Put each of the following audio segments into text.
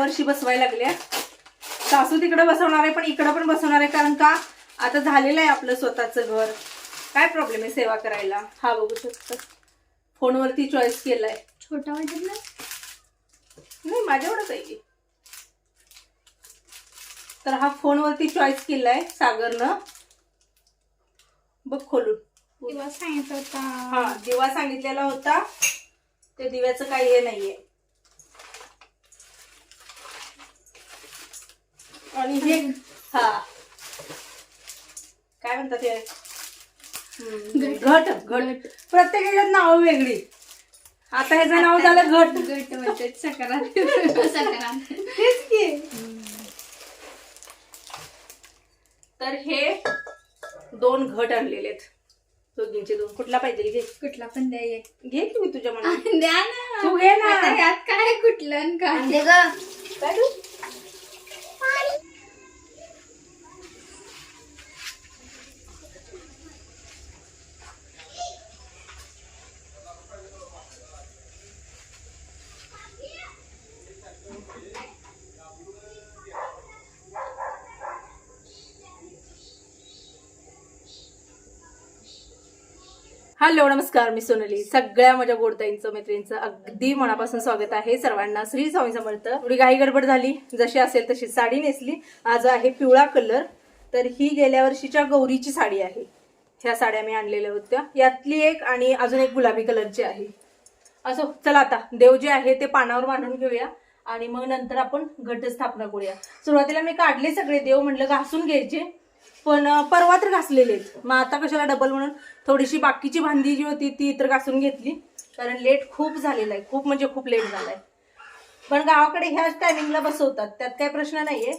वर्षी बसवायला लागल्या. सासू तिकडे बसवणार आहे पण इकडं पण बसवणार आहे कारण का? आता झालेलं आहे आपलं स्वतःचं घर. काय प्रॉब्लेम आहे सेवा करायला? हा बघू शकतो. फोनवरती चॉईस केलाय. छोटा वाटत ना नाही माझ्यावरच आहे की. तर हा फोनवरती चॉईस केलाय सागरनं. बघ खोलून. किंवा सांगितलं होता. हा दिवा सांगितलेला होता. ते दिव्याचं काही हे नाहीये. आणि हे हा. काय म्हणतात हे? घट घट. प्रत्येक ह्याच्यात नाव वेगळी. आता ह्याचं नाव झालं घट. गट वाटत सकारात. सकारात. तेच की. तर हे दोन घट आणलेले आहेत. दोघींचे दोन. कुठला पाहिजे घे. कुठला पण द्या एक. घे की मी तुझ्या मनात. द्या ना. तू घे ना. आता यात काय कुठलं आणि काय? काय तू? हॅलो नमस्कार मी सोनली. सगळ्या माझ्या गोडताईंचं मैत्रिणींचं अगदी मनापासून स्वागत आहे. सर्वांना श्री स्वामी समर्थ. थोडी घाई गडबड झाली. जशी असेल तशी साडी नेसली. आज आहे पिवळा कलर. तर ही गेल्या वर्षीच्या गौरीची साडी आहे. ह्या साड्या मी आणलेल्या होत्या. यातली एक आणि अजून एक गुलाबी कलरची आहे. असो चला आता. देव जे आहे ते पानावर बांधून घेऊया. आणि मग नंतर आपण घटस्थापना करूया. सुरुवातीला मी काढले सगळे देव. म्हटलं घासून घ्यायचे. पण परवा तर घासलेले आहेत मग आता कशाला डबल म्हणून? थोडीशी बाकीची भांडी जी होती ती तर घासून घेतली. कारण लेट खूप झालेला आहे. खूप म्हणजे खूप लेट झालाय. पण गावाकडे ह्याच टायमिंगला बसवतात. त्यात काही प्रश्न नाहीये.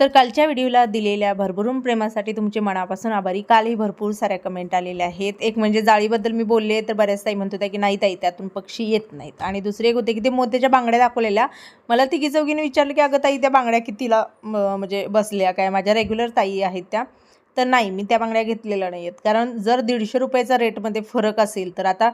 तर कालच्या व्हिडिओला दिलेल्या भरभरून प्रेमासाठी तुमचे मनापासून आभारी. कालही भरपूर साऱ्या कमेंट आलेल्या आहेत. एक म्हणजे जाळीबद्दल मी बोलले तर बऱ्याच ताई म्हणत होत्या की नाही ताई त्यातून पक्षी येत नाहीत. आणि दुसरे एक होते की ते मोत्याच्या बांगड्या दाखवलेल्या. मला तिघी चौघीने विचारलं की अगं ताई त्या बांगड्या कितीला म्हणजे बसल्या? काय माझ्या रेग्युलर ताई आहेत त्या? तर नाही मी त्या बांगड्या घेतलेल्या नाही आहेत कारण जर दीडशे रुपयाचा रेटमध्ये फरक असेल तर आता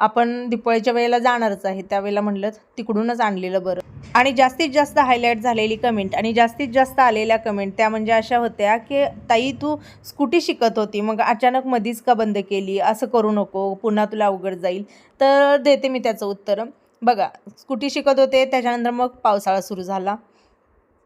आपण दिपाळीच्या वेळेला जाणारच आहे. त्यावेळेला म्हणलं तिकडूनच आणलेलं बरं. आणि जास्तीत जास्त हायलाईट झालेली कमेंट आणि जास्तीत जास्त आलेल्या कमेंट त्या म्हणजे अशा होत्या की ताई तू स्कूटी शिकत होती. मग अचानक मधीच का बंद केली? असं करू नको. पुन्हा तुला अवघड जाईल. तर देते मी त्याचं उत्तर. बघा स्कूटी शिकत होते. त्याच्यानंतर मग पावसाळा सुरू झाला.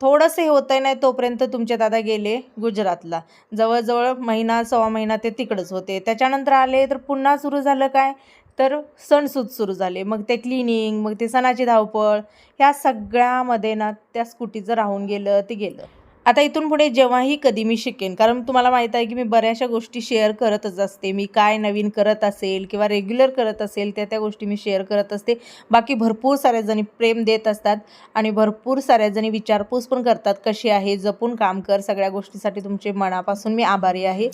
थोडंसं हे होतंय नाही तोपर्यंत तुमचे दादा गेले गुजरातला. जवळजवळ महिना सव्वा महिना ते तिकडंच होते. त्याच्यानंतर आले तर पुन्हा सुरू झालं काय? तर सणसूद सुरू झाले. मग ते क्लिनिंग मग ते सणाची धावपळ ह्या सगळ्यामध्ये ना त्या स्कूटीचं राहून गेलं ते गेलं. आता इथून पुढे जेव्हाही कधी मी शिकेन कारण तुम्हाला माहीत आहे की मी बऱ्याचशा गोष्टी शेअर करतच असते. मी काय नवीन करत असेल किंवा रेग्युलर करत असेल त्या त्या गोष्टी मी शेअर करत असते. बाकी भरपूर साऱ्या जणी प्रेम देत असतात आणि भरपूर साऱ्या जणी विचारपूस पण करतात कशी आहे जपून काम कर सगळ्या गोष्टीसाठी तुमचे मनापासून मी आभारी आहे.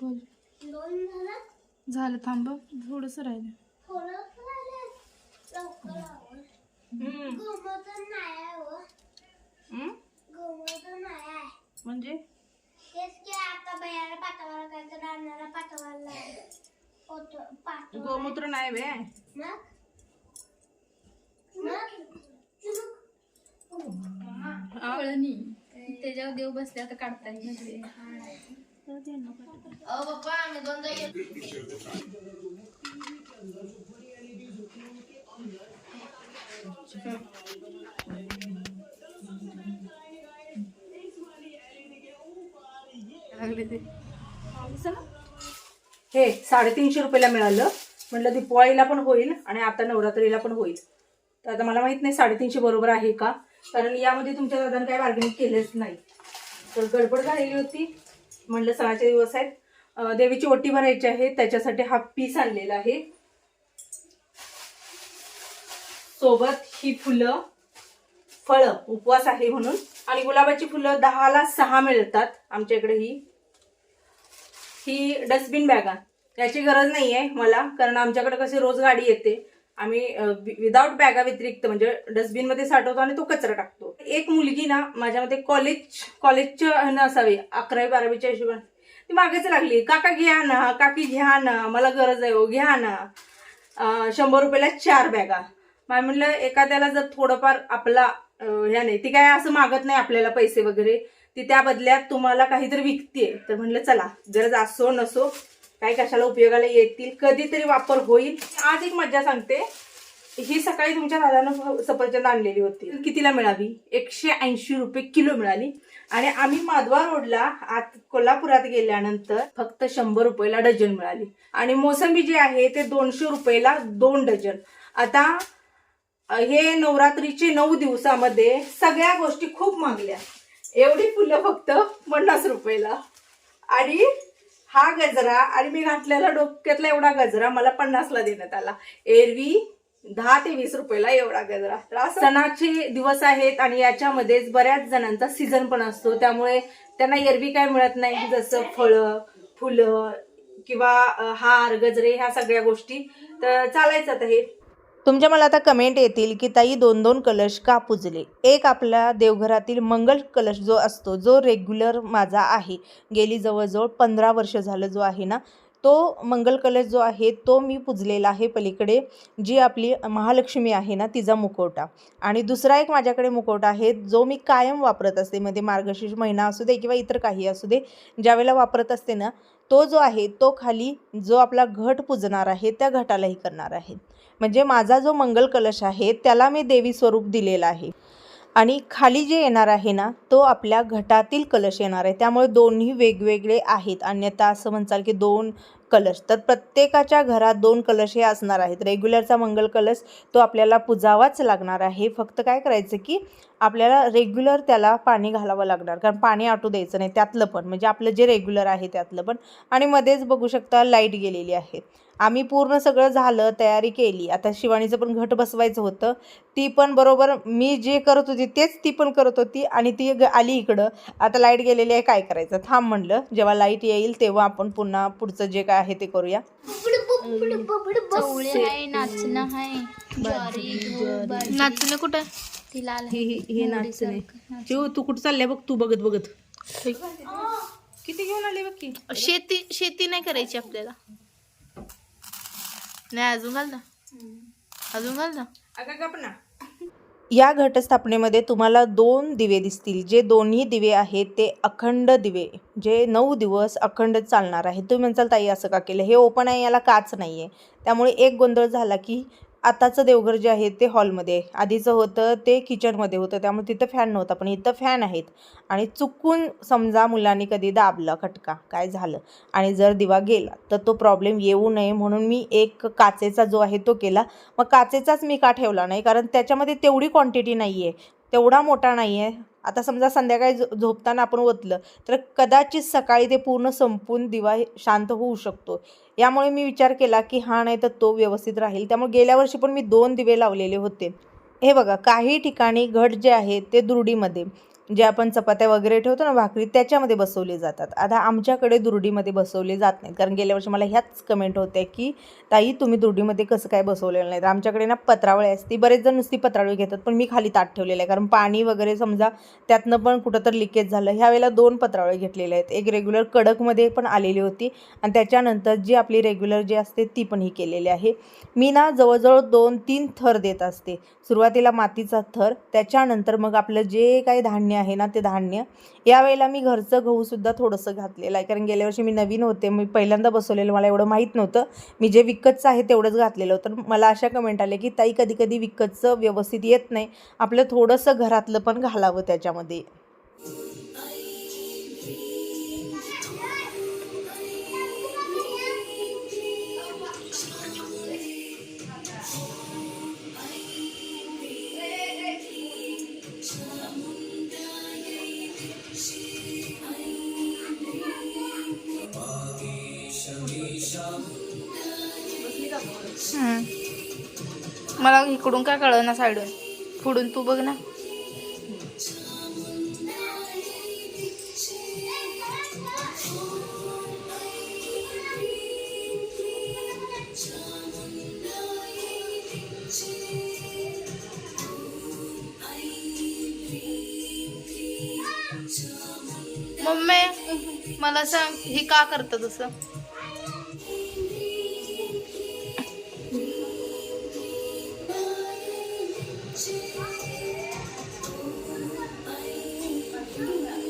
बोल झालं थांब थोडस राहिलं. म्हणजे? गोमूत्र नाही बे. कळणी. त्याच्यावर देव बसले आता काढता येईल हे साडेतीनशे रुपयाला मिळालं. म्हटलं दिपाळीला पण होईल आणि आता नवरात्रीला पण होईल. तर आता मला माहीत नाही साडेतीनशे बरोबर आहे का. कारण यामध्ये तुमच्या दादाने काही बार्गेनिंग केलेच नाही. तर गडबड झालेली होती. म्हणलं सणाचे दिवस आहेत. देवीची ओटी भरायची आहे. त्याच्यासाठी हा पीस आणलेला आहे. सोबत ही फुलं फळं उपवास आहे म्हणून. आणि गुलाबाची फुलं दहाला सहा मिळतात आमच्या इकडे ही. ही डस्टबिन बॅगा. याची गरज नाही आहे मला कारण आमच्याकडे कशी रोज गाडी येते. आम्ही विदाऊट बॅगा व्यतिरिक्त म्हणजे डस्टबिनमध्ये साठवतो आणि तो कचरा टाकतो. एक मुलगी ना माझ्या मते कॉलेज कॉलेजच्या असावी अकरावी बारावीच्या हिशोबाने. ती मागेच लागली काका घ्या ना काकी घ्या ना मला गरज आहे हो घ्या ना. शंभर रुपयाला चार बॅगा. मला म्हणलं एखाद्याला जर थोडंफार आपला अं, ह्या नाही ती काय असं मागत नाही आपल्याला पैसे वगैरे ती त्या बदल्यात तुम्हाला काहीतरी विकते तर म्हणलं चला गरज असो नसो काय कशाला उपयोगाला येतील कधीतरी वापर होईल. आज एक मज्जा सांगते. ही सकाळी तुमच्या दादानं सफरचंद आणलेली होती. कितीला मिळावी एकशे ऐंशी रुपये किलो मिळाली. आणि आम्ही माधवा रोडला आत कोल्हापुरात गेल्यानंतर फक्त शंभर रुपयाला डझन मिळाली. आणि मोसंबी जे आहे ते दोनशे रुपयाला दोन डझन. आता हे नवरात्रीचे नऊ दिवसामध्ये सगळ्या गोष्टी खूप मागल्या एवढी फुलं फक्त पन्नास रुपयाला. आणि हा गजरा आणि मी घातलेला डोक्यातला एवढा गजरा मला पन्नासला देण्यात आला. एरवी दहा ते वीस रुपयाला एवढा गजरा. तर सणाचे दिवस आहेत आणि याच्यामध्येच बऱ्याच जणांचा सीझन पण असतो. त्यामुळे त्यांना एरवी काय मिळत नाही. जसं फळं फुलं किंवा हार गजरे ह्या सगळ्या गोष्टी. तर चालायचं आता हे. तुमच्या मला आता कमेंट येतील की ताई दोन दोन कलश का पुजले? एक आपला देवघरातील मंगल कलश जो असतो जो रेग्युलर माझा आहे. गेली जवळजवळ पंधरा वर्ष झालं जो आहे ना तो मंगल कलश जो आहे तो मी पुजलेला आहे पलीकडे. जी आपली महालक्ष्मी आहे ना तिचा मुखवटा आणि दुसरा एक माझ्याकडे मुखवटा आहे जो मी कायम वापरत असते. मध्ये मार्गशीर्ष महिना असू दे किंवा इतर काही असू दे ज्यावेळेला वापरत असते ना तो जो आहे तो खाली जो आपला घट पुजणार आहे त्या घटालाही करणार आहे. म्हणजे माझा जो मंगल कलश आहे त्याला मी देवी स्वरूप दिलेला आहे. आणि खाली जे येणार आहे ना तो आपल्या घटातील कलश येणार आहे. त्यामुळे दोन्ही वेगवेगळे आहेत. अन्यथा असं म्हणचाल की दोन कलश. तर प्रत्येकाच्या घरात दोन कलश हे असणार आहेत. रेग्युलरचा मंगल कलश तो आपल्याला पुजावाच लागणार आहे. फक्त काय करायचं की आपल्याला रेग्युलर त्याला पाणी घालावं लागणार. कारण पाणी आटू द्यायचं नाही त्यातलं पण. म्हणजे आपलं जे रेग्युलर आहे त्यातलं पण. आणि मध्येच बघू शकता लाइट गेलेली आहे. आम्ही पूर्ण सगळं झालं तयारी केली. आता शिवानीचं पण घट बसवायचं होतं. ती पण बरोबर मी जे करत होती तेच ती पण करत होती आणि ती ग- आली इकडं. आता लाइट गेलेली आहे काय करायचं? थांब म्हणलं. जेव्हा लाइट येईल तेव्हा आपण पुन्हा पुढचं जे काय आहे ते करूया. नाचणं कुठं? ती लाल हे हे- हे नाचणे मोहरीसारखं. शिव तू कुठं चालल्या बघ तू बघत बघत. किती घेऊन आले बघ की? शेती शेती नाही करायची आपल्याला. नाही अजून घाल ना. अजून घाल ना. अगं गप ना. या घटस्थापनेमध्ये तुम्हाला दोन दिवे दिसतील. जे दोन्ही दिवे आहेत ते अखंड दिवे. जे नऊ दिवस अखंड चालणार आहेत तुम्ही म्हणसाल ताई असं का केलं? हे ओपन आहे याला काच नाही आहे त्यामुळे एक गोंधळ झाला की आताचं देवघर जे आहे ते हॉलमध्ये आधीचं होतं ते किचनमध्ये होतं. त्यामुळे तिथं फॅन नव्हता पण इथं फॅन आहेत. आणि चुकून समजा मुलांनी कधी दाबला खटका काय झालं? आणि जर दिवा गेला तर तो प्रॉब्लेम येऊ नये म्हणून मी एक काचेचा जो आहे तो केला. मग काचेचाच मी का ठेवला नाही? कारण त्याच्यामध्ये तेवढी क्वांटिटी नाही आहे तेवढा मोठा नाही आहे आता समजा संध्याकाळी झो झोपताना आपण ओतलं तर कदाचित सकाळी ते पूर्ण संपून दिवा हे शांत होऊ शकतो. यामुळे मी विचार केला की हा नाही तर तो व्यवस्थित राहील. त्यामुळे गेल्या वर्षी पण मी दोन दिवे लावलेले होते. हे बघा काही ठिकाणी घट जे आहे ते दुरुडीमध्ये. जे आपण चपात्या वगैरे ठेवतो ना भाकरी त्याच्यामध्ये बसवले जातात. आता आमच्याकडे दुर्डीमध्ये बसवले जात नाहीत. कारण गेल्या वर्षी मला ह्याच कमेंट होत्या की ताई तुम्ही दुर्डीमध्ये कसं काय बसवलेलं नाही तर आमच्याकडे ना पत्रावळी असते. बरेच जण नुसती पत्रावळी घेतात पण मी खाली ताट ठेवलेलं आहे. कारण पाणी वगैरे समजा त्यातनं पण कुठं तर लिकेज झालं ह्यावेळेला दोन पत्रावळी घेतलेले आहेत. एक रेग्युलर कडकमध्ये पण आलेली होती आणि त्याच्यानंतर जी आपली रेग्युलर जी असते ती पण ही केलेली आहे. मी ना जवळजवळ दोन तीन थर देत असते. सुरुवातीला मातीचा थर त्याच्यानंतर मग आपलं जे काही धान्य आहे ना ते धान्य. यावेळेला मी घरचं गहूसुद्धा थोडंसं घातलेलं आहे. कारण गेल्या वर्षी मी नवीन होते. मी पहिल्यांदा बसवलेलं मला एवढं माहीत नव्हतं. मी जे विकतचं आहे तेवढंच घातलेलं होतं. मला अशा कमेंट आले की ताई कधी कधी विकतचं व्यवस्थित येत नाही. आपलं थोडंसं घरातलं पण घालावं त्याच्यामध्ये. मला इकडून काय कळलं ना साईडून पुढून तू बघ ना. मम्मी मला सांग हे का करतं तसं?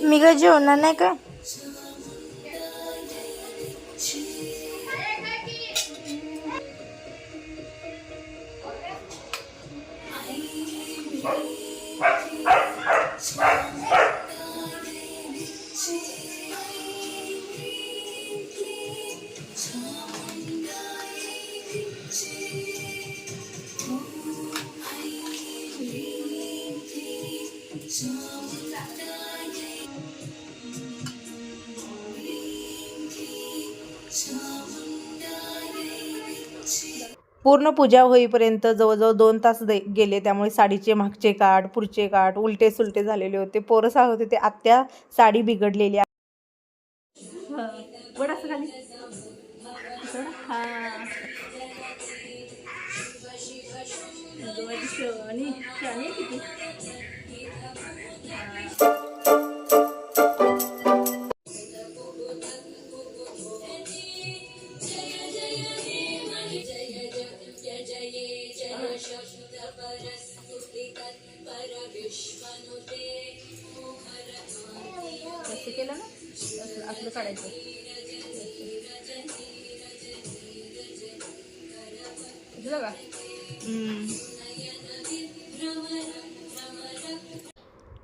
मी काय जेवणार नाही का? पूर्ण पूजा होईपर्यंत जवळजवळ दोन तास दे गेले. त्यामुळे साडीचे मागचे काठ पुढचे काठ उलटे सुलटे झालेले होते. पोरं सांगत होते ते आत्या साडी बिघडलेली आहे.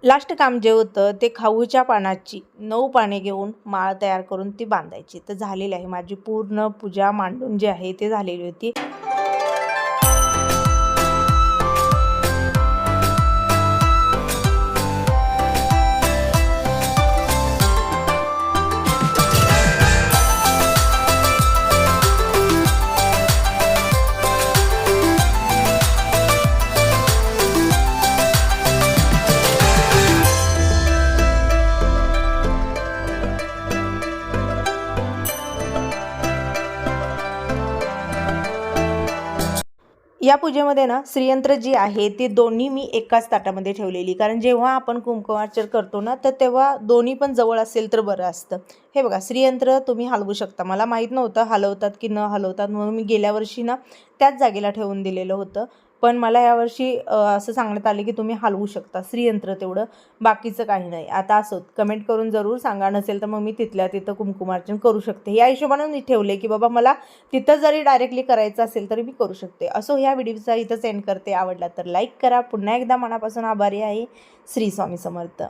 लास्ट काम जे होतं ते खाऊच्या पानाची नऊ पाने घेऊन माळ तयार करून ती बांधायची. तर झालेली आहे. माझी पूर्ण पूजा मांडून जी आहे ते झालेली होती. या पूजेमध्ये ना श्रीयंत्र जी आहे ती दोन्ही मी एकाच ताटामध्ये ठेवलेली. कारण जेव्हा आपण कुंकुमार्चन करतो ना तर तेव्हा दोन्ही पण जवळ असेल तर बरं असतं. हे बघा श्रीयंत्र तुम्ही हलवू शकता. मला माहीत नव्हतं हलवतात की न हलवतात म्हणून मी गेल्या वर्षी ना त्याच जागेला ठेवून दिलेलं होतं. पण मला यावर्षी असं सांगण्यात आलं की तुम्ही हलवू शकता. श्रीयंत्र तेवढं. बाकीचं काही नाही. आता असोत कमेंट करून जरूर सांगा. नसेल तर मग मी तिथल्या तिथं कुंकुमार्चन करू शकते. या हिशोबानं मी ठेवले की बाबा मला तिथं जरी डायरेक्टली करायचं असेल तरी मी करू शकते. असो ह्या व्हिडिओचा इथं सेंड करते. आवडला तर लाईक करा. पुन्हा एकदा मनापासून आभारी आहे. श्री स्वामी समर्थ.